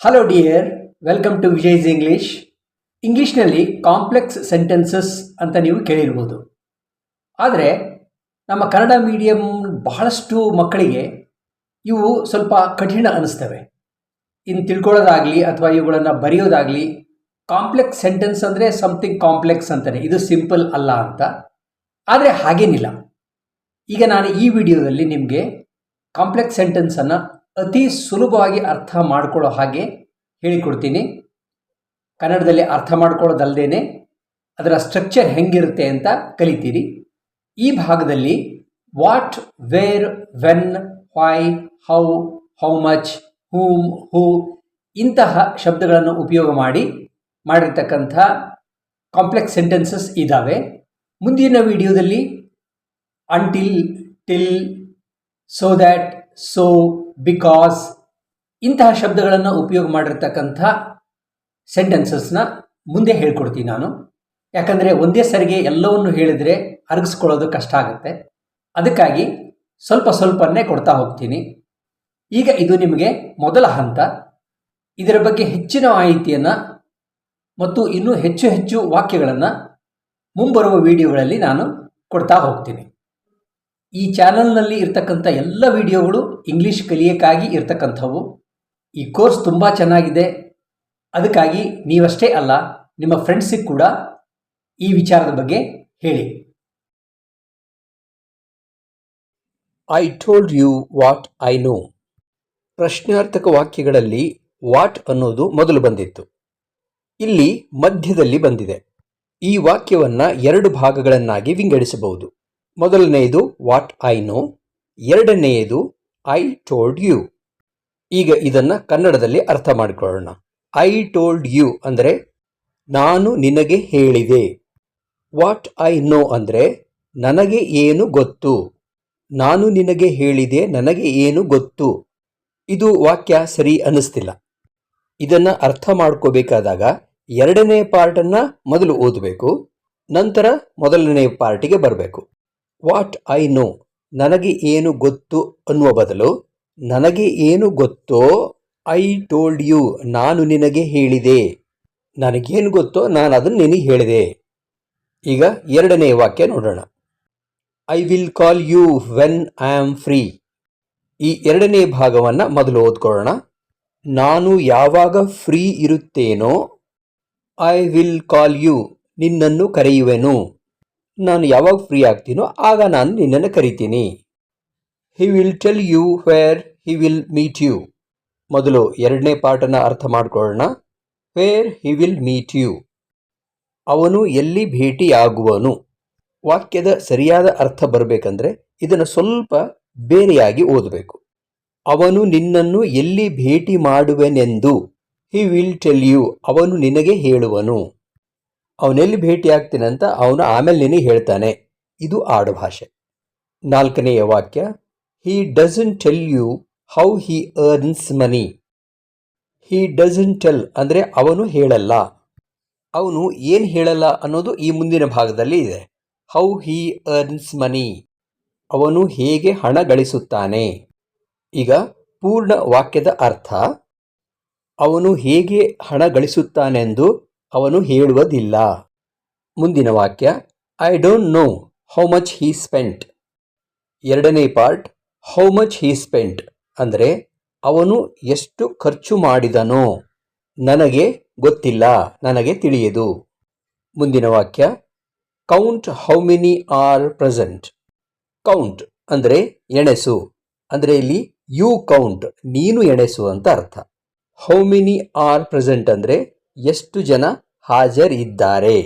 Hello dear welcome to Vijay's English ಇಂಗ್ಲೀಷ್ನಲ್ಲಿ complex sentences ಅಂತ ನೀವು ಕೇಳಿರ್ಬೋದು. ಆದರೆ, ನಮ್ಮ ಕನ್ನಡ ಮೀಡಿಯಂ ಬಹಳಷ್ಟು ಮಕ್ಕಳಿಗೆ ಇವು ಸ್ವಲ್ಪ ಕಠಿಣ ಅನ್ನಿಸ್ತವೆ ಇನ್ನು ತಿಳ್ಕೊಳ್ಳೋದಾಗಲಿ ಅಥವಾ ಇವುಗಳನ್ನು ಬರೆಯೋದಾಗಲಿ ಕಾಂಪ್ಲೆಕ್ಸ್ ಸೆಂಟೆನ್ಸ್ ಅಂದರೆ ಸಮಥಿಂಗ್ ಕಾಂಪ್ಲೆಕ್ಸ್ ಅಂತಾನೆ. ಇದು ಸಿಂಪಲ್ ಅಲ್ಲ ಅಂತ. ಆದರೆ ಹಾಗೇನಿಲ್ಲ. ಈಗ ನಾನು ಈ ವಿಡಿಯೋದಲ್ಲಿ ನಿಮಗೆ ಕಾಂಪ್ಲೆಕ್ಸ್ ಸೆಂಟೆನ್ಸನ್ನು ಅತಿ ಸುಲಭವಾಗಿ ಅರ್ಥ ಮಾಡ್ಕೊಳ್ಳೋ ಹಾಗೆ ಹೇಳಿಕೊಡ್ತೀನಿ. ಕನ್ನಡದಲ್ಲಿ ಅರ್ಥ ಮಾಡ್ಕೊಳ್ಳೋದಲ್ಲದೇ ಅದರ ಸ್ಟ್ರಕ್ಚರ್ ಹೆಂಗಿರುತ್ತೆ ಅಂತ ಕಲಿತೀರಿ. ಈ ಭಾಗದಲ್ಲಿ what, where, when, why, how how much, whom, who ಇಂತಹ ಶಬ್ದಗಳನ್ನು ಉಪಯೋಗ ಮಾಡಿ ಮಾಡಿರ್ತಕ್ಕಂಥ ಕಾಂಪ್ಲೆಕ್ಸ್ ಸೆಂಟೆನ್ಸಸ್ ಇದ್ದಾವೆ ಮುಂದಿನ ವಿಡಿಯೋದಲ್ಲಿ until till so that so because ಇಂತಹ ಶಬ್ದಗಳನ್ನು ಉಪಯೋಗ ಮಾಡಿರ್ತಕ್ಕಂಥ ಸೆಂಟೆನ್ಸಸ್ನ ಮುಂದೆ ಹೇಳ್ಕೊಡ್ತೀನಿ ನಾನು. ಯಾಕಂದರೆ ಒಂದೇ ಸರಿಗೆ ಎಲ್ಲವನ್ನು ಹೇಳಿದರೆ ಅರಗಿಸ್ಕೊಳ್ಳೋದು ಕಷ್ಟ ಆಗುತ್ತೆ. ಅದಕ್ಕಾಗಿ ಸ್ವಲ್ಪ ಸ್ವಲ್ಪನೇ ಕೊಡ್ತಾ ಹೋಗ್ತೀನಿ. ಈಗ ಇದು ನಿಮಗೆ ಮೊದಲ ಹಂತ. ಇದರ ಬಗ್ಗೆ ಹೆಚ್ಚಿನ ಮಾಹಿತಿಯನ್ನು ಮತ್ತು ಇನ್ನೂ ಹೆಚ್ಚು ಹೆಚ್ಚು ವಾಕ್ಯಗಳನ್ನು ಮುಂಬರುವ ವಿಡಿಯೋಗಳಲ್ಲಿ ನಾನು ಕೊಡ್ತಾ ಹೋಗ್ತೀನಿ. ಈ ಚಾನಲ್ನಲ್ಲಿ ಇರ್ತಕ್ಕಂಥ ಎಲ್ಲ ವಿಡಿಯೋಗಳು ಇಂಗ್ಲೀಷ್ ಕಲಿಯೋಕ್ಕಾಗಿ ಇರ್ತಕ್ಕಂಥವು. ಈ ಕೋರ್ಸ್ ತುಂಬ ಚೆನ್ನಾಗಿದೆ. ಅದಕ್ಕಾಗಿ ನೀವಷ್ಟೇ ಅಲ್ಲ, ನಿಮ್ಮ ಫ್ರೆಂಡ್ಸಿಗೆ ಕೂಡ ಈ ವಿಚಾರದ ಬಗ್ಗೆ ಹೇಳಿ. I told you what I know ಪ್ರಶ್ನಾರ್ಥಕ ವಾಕ್ಯಗಳಲ್ಲಿ ವಾಟ್ ಅನ್ನೋದು ಮೊದಲು ಬಂದಿತ್ತು. ಇಲ್ಲಿ ಮಧ್ಯದಲ್ಲಿ ಬಂದಿದೆ. ಈ ವಾಕ್ಯವನ್ನು ಎರಡು ಭಾಗಗಳನ್ನಾಗಿ ವಿಂಗಡಿಸಬಹುದು. ಮೊದಲನೆಯದು ವಾಟ್ ಐ ನೋ ಎರಡನೆಯದು ಐ ಟೋಲ್ಡ್ ಯು ಈಗ ಇದನ್ನು ಕನ್ನಡದಲ್ಲಿ ಅರ್ಥ ಮಾಡಿಕೊಳ್ಳೋಣ. ಐ ಟೋಲ್ಡ್ ಯು ಅಂದರೆ, ನಾನು ನಿನಗೆ ಹೇಳಿದೆ. ವಾಟ್ ಐ ನೋ ಅಂದರೆ, ನನಗೆ ಏನು ಗೊತ್ತು. ನಾನು ನಿನಗೆ ಹೇಳಿದೆ, ನನಗೆ ಏನು ಗೊತ್ತು. ಇದು ವಾಕ್ಯ ಸರಿ ಅನ್ನಿಸ್ತಿಲ್ಲ. ಇದನ್ನು ಅರ್ಥ ಮಾಡ್ಕೋಬೇಕಾದಾಗ, ಎರಡನೇ ಪಾರ್ಟನ್ನು ಮೊದಲು ಓದಬೇಕು, ನಂತರ ಮೊದಲನೇ ಪಾರ್ಟಿಗೆ ಬರಬೇಕು. What I know? ನನಗೆ ಏನು ಗೊತ್ತು ಅನ್ನುವ ಬದಲು, ನನಗೆ ಏನು ಗೊತ್ತೋ ಐ ಟೋಲ್ಡ್ ಯು, ನಾನು ನಿನಗೆ ಹೇಳಿದೆ. ನನಗೇನು ಗೊತ್ತೋ ನಾನು ಅದನ್ನು ನಿನಗೆ ಹೇಳಿದೆ. ಈಗ ಎರಡನೇ ವಾಕ್ಯ ನೋಡೋಣ. I will call you when I am free. ಈ ಎರಡನೇ ಭಾಗವನ್ನು ಮೊದಲು ಓದ್ಕೊಳ್ಳೋಣ. ನಾನು ಯಾವಾಗ ಫ್ರೀ ಇರುತ್ತೇನೋ, ಐ ವಿಲ್ ಕಾಲ್ ಯು, ನಿನ್ನನ್ನು ಕರೆಯುವೆನು. ನಾನು ಯಾವಾಗ ಫ್ರೀ ಆಗ್ತೀನೋ ಆಗ ನಾನು ನಿನ್ನನ್ನು ಕರಿತೀನಿ. He will tell you where he will meet you ಮೊದಲು ಎರಡನೇ ಪಾಠನ ಅರ್ಥ ಮಾಡಿಕೊಳ್ಳೋಣ. Where he will meet you ಅವನು ಎಲ್ಲಿ ಭೇಟಿಯಾಗುವನು. ವಾಕ್ಯದ ಸರಿಯಾದ ಅರ್ಥ ಬರಬೇಕಂದ್ರೆ ಇದನ್ನು ಸ್ವಲ್ಪ ಬೇರೆಯಾಗಿ ಓದಬೇಕು. ಅವನು ನಿನ್ನನ್ನು ಎಲ್ಲಿ ಭೇಟಿ ಮಾಡುವೆನೆಂದು. ಹಿ ವಿಲ್ ಟೆಲ್ ಯು ಅವನು ನಿನಗೆ ಹೇಳುವನು. ಅವನೆಲ್ಲಿ ಭೇಟಿ ಆಗ್ತೀನಂತ ಅವನು ಆಮೇಲೆ ನಿನಗೆ ಹೇಳ್ತಾನೆ. ಇದು ಆಡುಭಾಷೆ ನಾಲ್ಕನೆಯ ವಾಕ್ಯ he doesn't tell you how he earns money he doesn't tell ಅಂದರೆ ಅವನು ಹೇಳಲ್ಲ. ಅವನು ಏನು ಹೇಳಲ್ಲ ಅನ್ನೋದು ಈ ಮುಂದಿನ ಭಾಗದಲ್ಲಿ ಇದೆ. ಹೌ ಹಿ ಅರ್ನ್ಸ್ ಮನಿ ಅವನು ಹೇಗೆ ಹಣ ಗಳಿಸುತ್ತಾನೆ. ಈಗ ಪೂರ್ಣ ವಾಕ್ಯದ ಅರ್ಥ, ಅವನು ಹೇಗೆ ಹಣ ಗಳಿಸುತ್ತಾನೆಂದು ಅವನು ಹೇಳುವುದಿಲ್ಲ. ಮುಂದಿನ ವಾಕ್ಯ I don't know how much he spent ಎರಡನೇ part how much he spent ಅಂದರೆ, ಅವನು ಎಷ್ಟು ಖರ್ಚು ಮಾಡಿದನೋ, ನನಗೆ ಗೊತ್ತಿಲ್ಲ, ನನಗೆ ತಿಳಿಯದು. ಮುಂದಿನ ವಾಕ್ಯ count how many are present count ಅಂದರೆ, ಎಣೆಸು. ಅಂದರೆ, ಇಲ್ಲಿ ಯು ಕೌಂಟ್ ನೀನು ಎಣೆಸು ಅಂತ ಅರ್ಥ. ಹೌ ಮೆನಿ ಆರ್ ಪ್ರೆಸೆಂಟ್ ಅಂದರೆ ಎಷ್ಟು ಜನ ಹಾಜರಿದ್ದಾರೆ?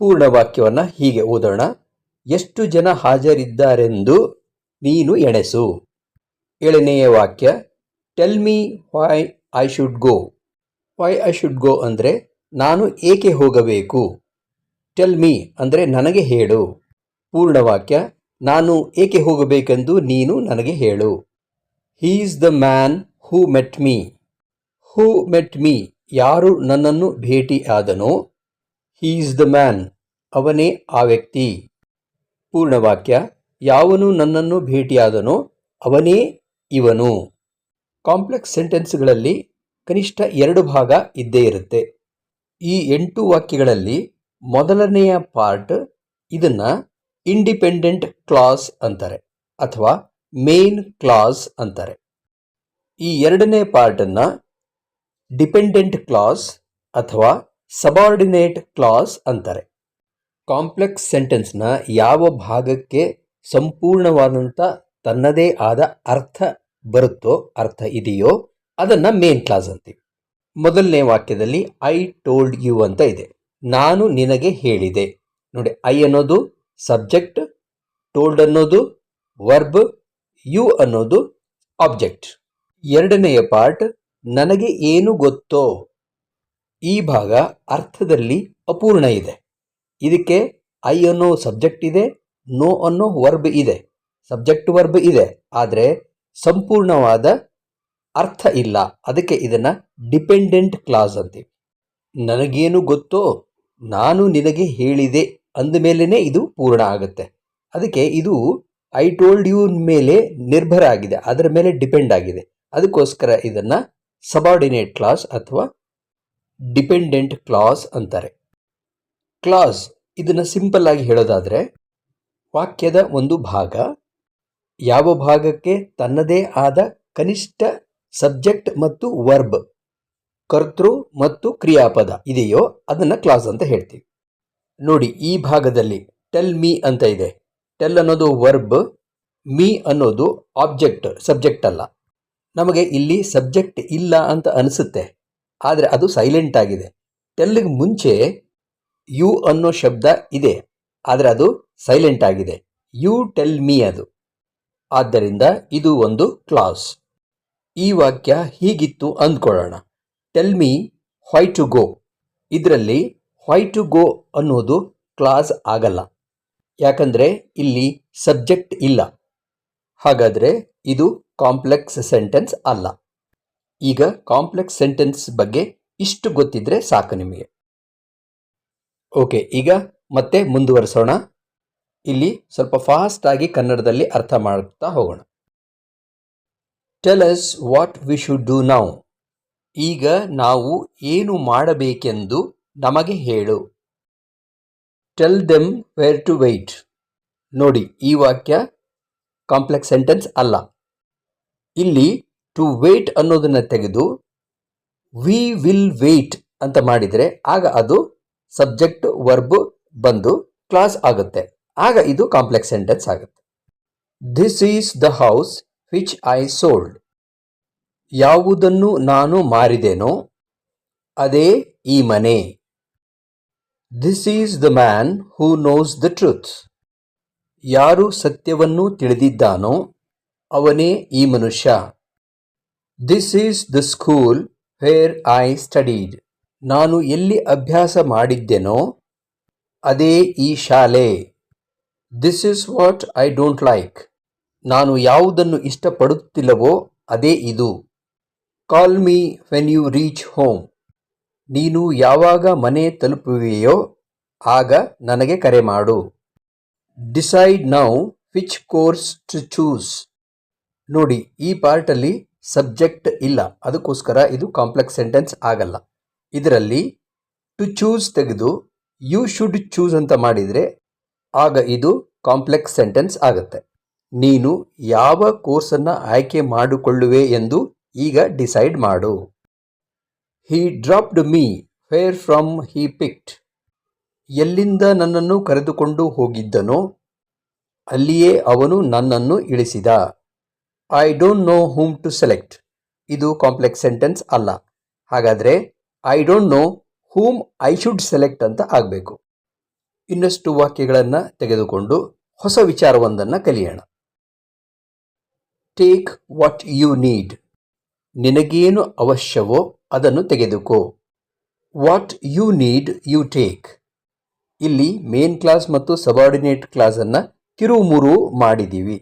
ಪೂರ್ಣ ವಾಕ್ಯವನ್ನು ಹೀಗೆ ಓದೋಣ. ಎಷ್ಟು ಜನ ಹಾಜರಿದ್ದಾರೆಂದು ನೀನು ಎಣೆಸು. ಏಳನೆಯ ವಾಕ್ಯ tell me why I should go why I should go ಅಂದರೆ, ನಾನು ಏಕೆ ಹೋಗಬೇಕು? ಟೆಲ್ ಮೀ ಅಂದರೆ, ನನಗೆ ಹೇಳು. ಪೂರ್ಣ ವಾಕ್ಯ ನಾನು ಏಕೆ ಹೋಗಬೇಕೆಂದು ನೀನು ನನಗೆ ಹೇಳು. He is the man who met me who met me ಯಾರು ನನ್ನನ್ನು ಭೇಟಿ ಆದನೋ ಹೀ ಈಸ್ ದ ಮ್ಯಾನ್ ಅವನೇ ಆ ವ್ಯಕ್ತಿ. ಪೂರ್ಣವಾಕ್ಯ, ಯಾವನು ನನ್ನನ್ನು ಭೇಟಿಯಾದನೋ, ಅವನೇ ಇವನು. ಕಾಂಪ್ಲೆಕ್ಸ್ ಸೆಂಟೆನ್ಸ್ಗಳಲ್ಲಿ ಕನಿಷ್ಠ ಎರಡು ಭಾಗ ಇದ್ದೇ ಇರುತ್ತೆ. ಈ ಎಂಟು ವಾಕ್ಯಗಳಲ್ಲಿ ಮೊದಲನೆಯ ಪಾರ್ಟ್ ಇದನ್ನ ಇಂಡಿಪೆಂಡೆಂಟ್ ಕ್ಲಾಸ್ ಅಂತಾರೆ, ಅಥವಾ ಮೇನ್ ಕ್ಲಾಸ್ ಅಂತಾರೆ. ಈ ಎರಡನೇ ಪಾರ್ಟನ್ನ ಡಿಪೆಂಡೆಂಟ್ ಕ್ಲಾಸ್ ಅಥವಾ ಸಬಾರ್ಡಿನೇಟ್ ಕ್ಲಾಸ್ ಅಂತಾರೆ. ಕಾಂಪ್ಲೆಕ್ಸ್ ಸೆಂಟೆನ್ಸ್ನ ಯಾವ ಭಾಗಕ್ಕೆ ಸಂಪೂರ್ಣವಾದಂಥ ತನ್ನದೇ ಆದ ಅರ್ಥ ಬರುತ್ತೋ, ಅರ್ಥ ಇದೆಯೋ ಅದನ್ನು ಮೇನ್ ಕ್ಲಾಸ್ ಅಂತೀವಿ. ಮೊದಲನೇ ವಾಕ್ಯದಲ್ಲಿ ಐ ಟೋಲ್ಡ್ ಯು ಅಂತ ಇದೆ. ನಾನು ನಿನಗೆ ಹೇಳಿದೆ. ನೋಡಿ ಐ ಅನ್ನೋದು ಸಬ್ಜೆಕ್ಟ್ ಟೋಲ್ಡ್ ಅನ್ನೋದು ವರ್ಬ್ ಯು ಅನ್ನೋದು ಆಬ್ಜೆಕ್ಟ್ ಎರಡನೆಯ ಪಾರ್ಟ್ ನನಗೆ ಏನು ಗೊತ್ತೋ ಈ ಭಾಗ ಅರ್ಥದಲ್ಲಿ ಅಪೂರ್ಣ ಇದೆ. ಇದಕ್ಕೆ ಐ ಅನ್ನೋ ಸಬ್ಜೆಕ್ಟ್ ಇದೆ ನೋ ಅನ್ನೋ ವರ್ಬ್ ಇದೆ. ಸಬ್ಜೆಕ್ಟ್ ವರ್ಬ್ ಇದೆ, ಆದರೆ ಸಂಪೂರ್ಣವಾದ ಅರ್ಥ ಇಲ್ಲ. ಅದಕ್ಕೆ ಇದನ್ನು ಡಿಪೆಂಡೆಂಟ್ ಕ್ಲಾಸ್ ಅಂತೀವಿ. ನನಗೇನು ಗೊತ್ತೋ ನಾನು ನಿನಗೆ ಹೇಳಿದೆ ಅಂದಮೇಲೇ ಇದು ಪೂರ್ಣ ಆಗುತ್ತೆ. ಅದಕ್ಕೆ ಇದು ಐ ಟೋಲ್ಡ್ ಯೂ ಮೇಲೆ ನಿರ್ಭರ ಆಗಿದೆ. ಅದರ ಮೇಲೆ ಡಿಪೆಂಡ್ ಆಗಿದೆ. ಅದಕ್ಕೋಸ್ಕರ ಇದನ್ನ ಸಬಾರ್ಡಿನೇಟ್ ಕ್ಲಾಸ್ ಅಥವಾ ಡಿಪೆಂಡೆಂಟ್ ಕ್ಲಾಸ್ ಅಂತಾರೆ. ಕ್ಲಾಸ್ ಇದನ್ನು ಸಿಂಪಲ್ ಆಗಿ ಹೇಳೋದಾದರೆ ವಾಕ್ಯದ ಒಂದು ಭಾಗ ಯಾವ ಭಾಗಕ್ಕೆ ತನ್ನದೇ ಆದ ಕನಿಷ್ಠ ಸಬ್ಜೆಕ್ಟ್ ಮತ್ತು ವರ್ಬ್ ಕರ್ತೃ ಮತ್ತು ಕ್ರಿಯಾಪದ ಇದೆಯೋ ಅದನ್ನ ಕ್ಲಾಸ್ ಅಂತ ಹೇಳ್ತೀವಿ. ನೋಡಿ ಈ ಭಾಗದಲ್ಲಿ ಟೆಲ್ ಮೀ ಅಂತ ಇದೆ. ಟೆಲ್ ಅನ್ನೋದು ವರ್ಬ್ ಮೀ ಅನ್ನೋದು ಆಬ್ಜೆಕ್ಟ್ ಸಬ್ಜೆಕ್ಟ್ ಅಲ್ಲ. ನಮಗೆ ಇಲ್ಲಿ ಸಬ್ಜೆಕ್ಟ್ ಇಲ್ಲ ಅಂತ ಅನಿಸುತ್ತೆ. ಆದರೆ ಅದು ಸೈಲೆಂಟ್ ಆಗಿದೆ. ಟೆಲ್ಲಿಗೆ ಮುಂಚೆ ಯು ಅನ್ನೋ ಶಬ್ದ ಇದೆ, ಆದರೆ ಅದು ಸೈಲೆಂಟ್ ಆಗಿದೆ. ಯು ಟೆಲ್ ಮೀ ಅದು. ಆದ್ದರಿಂದ ಇದು ಒಂದು ಕ್ಲಾಸ್ ಈ ವಾಕ್ಯ ಹೀಗಿತ್ತು ಅಂದ್ಕೊಳ್ಳೋಣ. Tell me why to go ಇದರಲ್ಲಿ ವೈ ಟು ಗೋ ಅನ್ನೋದು ಕ್ಲಾಸ್ ಆಗಲ್ಲ. ಯಾಕಂದರೆ ಇಲ್ಲಿ ಸಬ್ಜೆಕ್ಟ್ ಇಲ್ಲ. ಹಾಗಾದರೆ ಇದು ಕಾಂಪ್ಲೆಕ್ಸ್ ಸೆಂಟೆನ್ಸ್ ಅಲ್ಲ. ಈಗ ಕಾಂಪ್ಲೆಕ್ಸ್ ಸೆಂಟೆನ್ಸ್ ಬಗ್ಗೆ ಇಷ್ಟು ಗೊತ್ತಿದ್ರೆ ಸಾಕು ನಿಮಗೆ. ಓಕೆ ಈಗ ಮತ್ತೆ ಮುಂದುವರಿಸೋಣ. ಇಲ್ಲಿ ಸ್ವಲ್ಪ ಫಾಸ್ಟ್ ಆಗಿ ಕನ್ನಡದಲ್ಲಿ ಅರ್ಥ ಮಾಡ್ತಾ ಹೋಗೋಣ. Tell us what we should do now ಈಗ ನಾವು ಏನು ಮಾಡಬೇಕೆಂದು ನಮಗೆ ಹೇಳು. Tell them where to wait ನೋಡಿ, ಈ ವಾಕ್ಯ ಕಾಂಪ್ಲೆಕ್ಸ್ ಸೆಂಟೆನ್ಸ್ ಅಲ್ಲ. ಇಲ್ಲಿ ಟು ವೇಟ್ ಅನ್ನೋದನ್ನ ತೆಗೆದು ವಿ ವಿಲ್ ವೇಟ್ ಅಂತ ಮಾಡಿದರೆ ಆಗ ಅದು ಸಬ್ಜೆಕ್ಟ್ ವರ್ಬ್ ಬಂದು ಕ್ಲಾಸ್ ಆಗುತ್ತೆ. ಆಗ ಇದು ಕಾಂಪ್ಲೆಕ್ಸ್ ಸೆಂಟೆನ್ಸ್ ಆಗುತ್ತೆ. This is the house which I sold ಯಾವುದನ್ನು ನಾನು ಮಾರಿದೆನೋ ಅದೇ ಈ ಮನೆ. This is the man who knows the truth ಯಾರು ಸತ್ಯವನ್ನು ತಿಳಿದಿದ್ದಾನೋ ಅವನೇ ಈ ಮನುಷ್ಯ. This is the school where I studied ನಾನು ಎಲ್ಲಿ ಅಭ್ಯಾಸ ಮಾಡಿದ್ದೆನೋ ಅದೇ ಈ ಶಾಲೆ. This is what I don't like ನಾನು ಯಾವುದನ್ನು ಇಷ್ಟಪಡುತ್ತಿಲ್ಲವೋ ಅದೇ ಇದು. Call me when you reach home ನೀನು ಯಾವಾಗ ಮನೆ ತಲುಪುವೆಯೋ ಆಗ ನನಗೆ ಕರೆ ಮಾಡು. Decide now which course to choose ನೋಡಿ, ಈ ಪಾರ್ಟಲ್ಲಿ ಸಬ್ಜೆಕ್ಟ್ ಇಲ್ಲ. ಅದಕ್ಕೋಸ್ಕರ ಇದು ಕಾಂಪ್ಲೆಕ್ಸ್ ಸೆಂಟೆನ್ಸ್ ಆಗಲ್ಲ. ಇದರಲ್ಲಿ ಟು ಚೂಸ್ ತೆಗೆದು ಯು ಶುಡ್ ಚೂಸ್ ಅಂತ ಮಾಡಿದರೆ, ಆಗ ಇದು ಕಾಂಪ್ಲೆಕ್ಸ್ ಸೆಂಟೆನ್ಸ್ ಆಗುತ್ತೆ. ನೀನು ಯಾವ ಕೋರ್ಸನ್ನು ಆಯ್ಕೆ ಮಾಡಿಕೊಳ್ಳುವೆ ಎಂದು ಈಗ ಡಿಸೈಡ್ ಮಾಡು. He dropped me where from he picked ಎಲ್ಲಿಂದ ನನ್ನನ್ನು ಕರೆದುಕೊಂಡು ಹೋಗಿದ್ದನೋ, ಅಲ್ಲಿಯೇ ಅವನು ನನ್ನನ್ನು ಇಳಿಸಿದ. I don't know whom to select ಇದು ಕಾಂಪ್ಲೆಕ್ಸ್ ಸೆಂಟೆನ್ಸ್ ಅಲ್ಲ. ಹಾಗಾದರೆ I don't know whom I should select ಅಂತ ಆಗಬೇಕು. ಇನ್ನಷ್ಟು ವಾಕ್ಯಗಳನ್ನು ತೆಗೆದುಕೊಂಡು ಹೊಸ ವಿಚಾರವೊಂದನ್ನು ಕಲಿಯೋಣ. ಟೇಕ್ ವಾಟ್ ಯು ನೀಡ್ ನಿನಗೇನು ಅವಶ್ಯವೋ ಅದನ್ನು ತೆಗೆದುಕೋ. What you need you take ಇಲ್ಲಿ ಮೇನ್ ಕ್ಲಾಸ್ ಮತ್ತು ಸಬಾರ್ಡಿನೇಟ್ ಕ್ಲಾಸನ್ನು ಕಿರುಮುರು ಮಾಡಿದ್ದೀವಿ.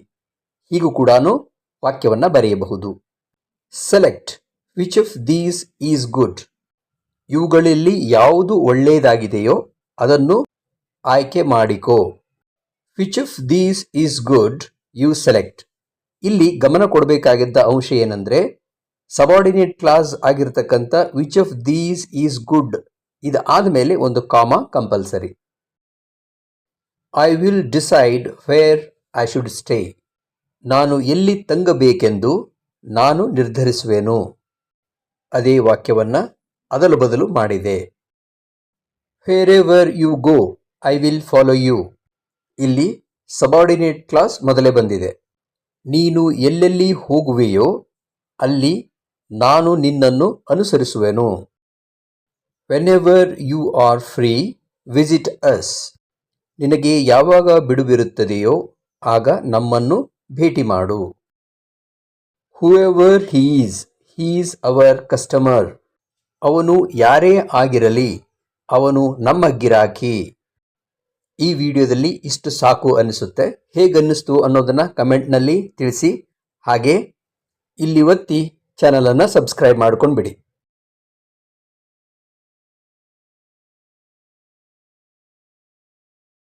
ಹೀಗೂ ಕೂಡ ವಾಕ್ಯವನ್ನು ಬರೆಯಬಹುದು. Select which of these is good ಇವುಗಳಲ್ಲಿ ಯಾವುದು ಒಳ್ಳೆಯದಾಗಿದೆಯೋ ಅದನ್ನು ಆಯ್ಕೆ ಮಾಡಿಕೋ. Which of these is good you select ಇಲ್ಲಿ ಗಮನ ಕೊಡಬೇಕಾಗಿದ್ದ ಅಂಶ ಏನಂದರೆ ಸಬಾರ್ಡಿನೇಟ್ ಕ್ಲಾಸ್ ಆಗಿರ್ತಕ್ಕಂಥ which of these is good ಇದು ಆದಮೇಲೆ ಒಂದು comma compulsory I will decide where I should stay ನಾನು ಎಲ್ಲಿ ತಂಗಬೇಕೆಂದು ನಾನು ನಿರ್ಧರಿಸುವೆನು. ಅದೇ ವಾಕ್ಯವನ್ನು ಅದಲು ಬದಲು ಮಾಡಿದೆ. Wherever you go I will follow you ಇಲ್ಲಿ ಸಬಾರ್ಡಿನೇಟ್ ಕ್ಲಾಸ್ ಮೊದಲೇ ಬಂದಿದೆ. ನೀನು ಎಲ್ಲೆಲ್ಲಿ ಹೋಗುವೆಯೋ, ಅಲ್ಲಿ ನಾನು ನಿನ್ನನ್ನು ಅನುಸರಿಸುವೆನು. Whenever you are free visit us ನಿನಗೆ ಯಾವಾಗ ಬಿಡುವಿರುತ್ತದೆಯೋ, ಆಗ ನಮ್ಮನ್ನು ಭೇಟಿ ಮಾಡು. Whoever he's he's our customer ಅವನು ಯಾರೇ ಆಗಿರಲಿ, ಅವನು ನಮ್ಮ ಗಿರಾಕಿ ಈ ವಿಡಿಯೋದಲ್ಲಿ ಇಷ್ಟು ಸಾಕು ಅನಿಸುತ್ತೆ. ಹೇಗನ್ನಿಸ್ತು ಅನ್ನೋದನ್ನು ಕಮೆಂಟ್ನಲ್ಲಿ ತಿಳಿಸಿ. ಹಾಗೆ ಇಲ್ಲಿ ಒತ್ತಿ ಚಾನಲನ್ನು ಸಬ್ಸ್ಕ್ರೈಬ್ ಮಾಡ್ಕೊಂಡು ಬಿಡಿ